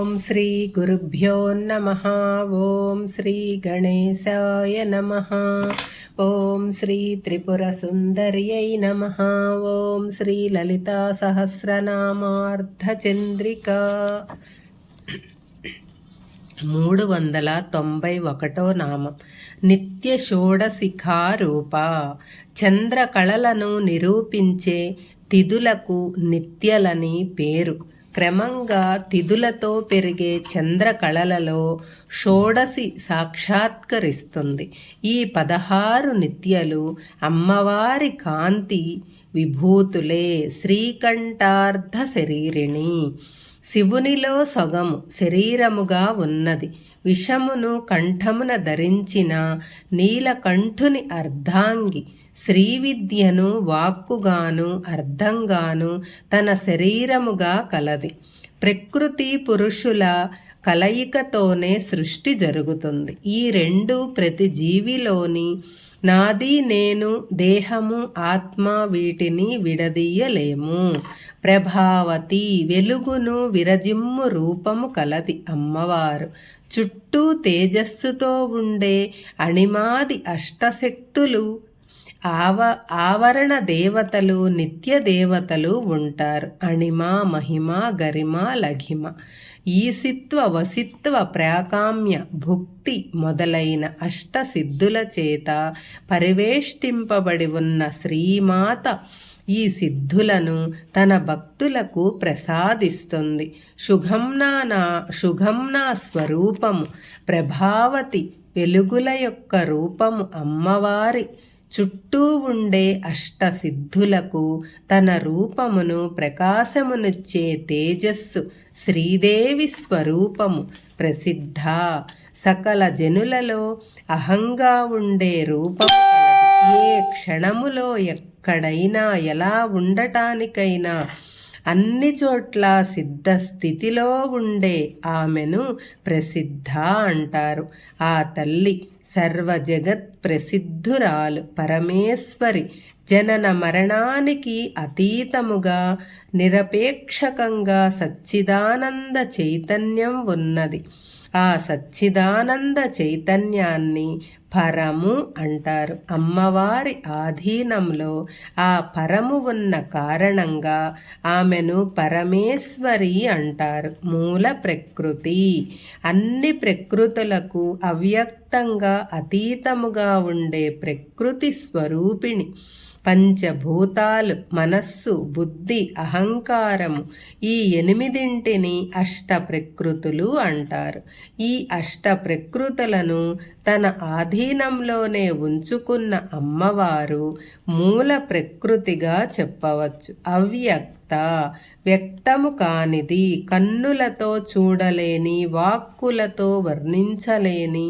ఓం శ్రీ గురుభ్యో నమ. ఓం శ్రీ గణేశాయ నమ. ఓం శ్రీ త్రిపుర సుందర్యై నమ. ఓం శ్రీ లలితా సహస్రనామార్ధచంద్రిక మూడు వందల తొంభై ఒకటో నామం. నిత్య షోడశిఖారూప చంద్రకళలను నిరూపించే తిథులకు నిత్యలని పేరు. క్రమంగా తిథులతో పెరిగే చంద్రకళలలో షోడసి సాక్షాత్కరిస్తుంది. ఈ పదహారు నిత్యలు అమ్మవారి కాంతి విభూతులే శ్రీకంఠార్ధ శరీరిణి. శివునిలో సొగము శరీరముగా ఉన్నది. విషమును కంఠమున ధరించిన నీలకంఠుని అర్ధాంగి శ్రీవిద్యను వాక్కుగాను అర్థంగాను తన శరీరముగా కలది. ప్రకృతి పురుషుల కలయికతోనే సృష్టి జరుగుతుంది. ఈ రెండు ప్రతి జీవిలోని నాది నేను దేహము ఆత్మ వీటిని విడదీయలేము. ప్రభావతి వెలుగును విరజిమ్ము రూపము కలది అమ్మవారు. చుట్టూ తేజస్సుతో ఉండే అణిమాది అష్టశక్తులు ఆవ ఆవరణ దేవతలు నిత్య దేవతలు ఉంటారు. అణిమ మహిమ గరిమ లఘిమ. ఈసిత్వ వసిత్వ ప్రాకామ్య భుక్తి మొదలైన అష్ట సిద్ధుల చేత పరివేష్టింపబడి ఉన్న శ్రీమాత ఈ సిద్ధులను తన భక్తులకు ప్రసాదిస్తుంది. శుఘంనా శుఘంనా స్వరూపము ప్రభావతి వెలుగుల యొక్క రూపము అమ్మవారి చుట్టూ ఉండే అష్టసిద్ధులకు తన రూపమును ప్రకాశమునిచ్చే తేజస్సు శ్రీదేవి స్వరూపము ప్రసిద్ధ. సకల జనులలో అహంగా ఉండే రూపం ఏ క్షణములో ఎక్కడైనా ఎలా ఉండటానికైనా అన్ని చోట్ల సిద్ధ స్థితిలో ఉండే ఆమెను ప్రసిద్ధ అంటారు. ఆ తల్లి సర్వజగత్ ప్రసిద్ధురాలు పరమేశ్వరి జనన మరణానికి అతీతముగా నిరపేక్షకంగా సచ్చిదానంద చైతన్యం ఉన్నది. ఆ సచ్చిదానంద చైతన్యాన్ని పరము అంటారు. అమ్మవారి ఆధీనంలో ఆ పరము ఉన్న కారణంగా ఆమెను పరమేశ్వరి అంటారు. మూల ప్రకృతి. అన్ని ప్రకృతులకు అవ్యక్తంగా అతీతముగా ఉండే ప్రకృతి స్వరూపిణి. పంచభూతాలు మనస్సు బుద్ధి అహంకారము ఈ ఎనిమిదింటిని అష్ట ప్రకృతులు అంటారు. ఈ అష్ట ప్రకృతులను తన ఆధీనంలోనే ఉంచుకున్న అమ్మవారు మూల ప్రకృతిగా చెప్పవచ్చు. అవ్యక్త వ్యక్తము కానిది కన్నులతో చూడలేని వాక్కులతో వర్ణించలేని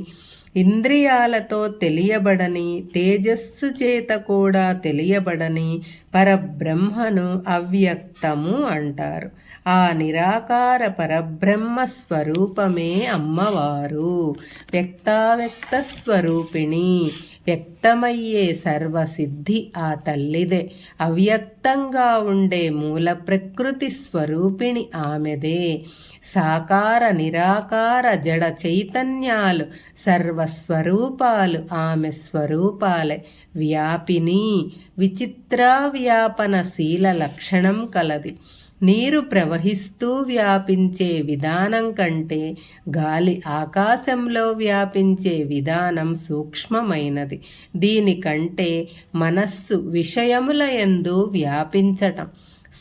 ఇంద్రియాలతో తెలియబడని తేజస్సు చేత కూడా తెలియబడని పరబ్రహ్మను అవ్యక్తము అంటారు. ఆ నిరాకార పరబ్రహ్మ స్వరూపమే అమ్మవారు. వ్యక్తావ్యక్త స్వరూపిణి. వ్యక్తమయ్యే సర్వసిద్ధి ఆ తల్లిదే. అవ్యక్తంగా ఉండే మూల ప్రకృతి స్వరూపిణి ఆమెదే. సాకార నిరాకార జడ చైతన్యాలు సర్వస్వరూపాలు ఆమె స్వరూపాలే. వ్యాపిని విచిత్ర వ్యాపనశీల లక్షణం కలది. నీరు ప్రవహిస్తూ వ్యాపించే విధానం కంటే గాలి ఆకాశంలో వ్యాపించే విధానం సూక్ష్మమైనది. దీనికంటే మనస్సు విషయముల ఎందు వ్యాపించటం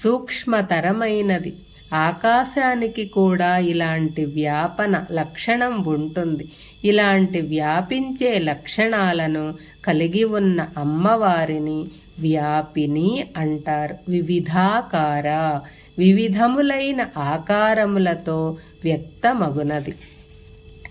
సూక్ష్మతరమైనది. ఆకాశానికి కూడా ఇలాంటి వ్యాపన లక్షణం ఉంటుంది. ఇలాంటి వ్యాపించే లక్షణాలను కలిగి ఉన్న అమ్మవారిని వ్యాపిని అంటారు. వివిధాకార వివిధములైన ఆకారములతో వ్యక్తమగునది.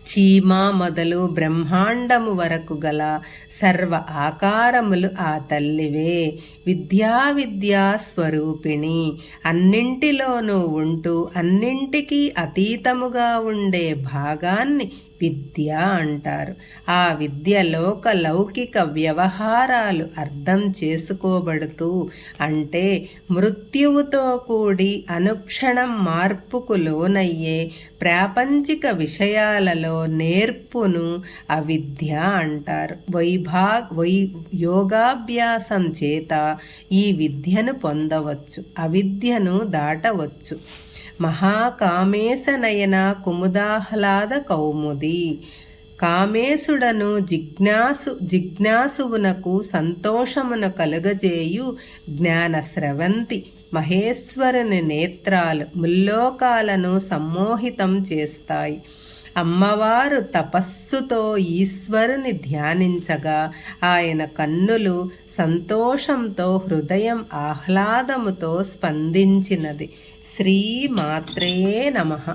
చీమ మొదలు బ్రహ్మాండము వరకు గల సర్వ ఆకారములు ఆ తల్లివే. విద్యా విద్యా స్వరూపిణి. అన్నింటిలోనూ ఉంటూ అన్నింటికీ అతీతముగా ఉండే భాగాన్ని విద్య అంటారు. ఆ విద్య లోక లౌకిక వ్యవహారాలు అర్థం చేసుకోబడుతూ అంటే మృత్యువుతో కూడి అనుక్షణం మార్పుకు లోనయ్యే ప్రాపంచిక విషయాలలో నేర్పును అవిద్య అంటారు. వైభా వై యోగాభ్యాసం చేత ఈ విద్యను పొందవచ్చు అవిద్యను దాటవచ్చు. మహాకామేశనయన కుముదాహ్లాద కౌముది. కామేశుడను జిజ్ఞాసు జిజ్ఞాసువునకు సంతోషమును కలుగజేయు జ్ఞాన స్రవంతి మహేశ్వరుని నేత్రాలు ముల్లోకాలను సమ్మోహితం చేస్తాయి. అమ్మవారు తపస్సుతో ఈశ్వరుని ధ్యానించగా ఆయన కన్నులు సంతోషంతో హృదయం ఆహ్లాదముతో స్పందించినది. శ్రీమాత్రే నమః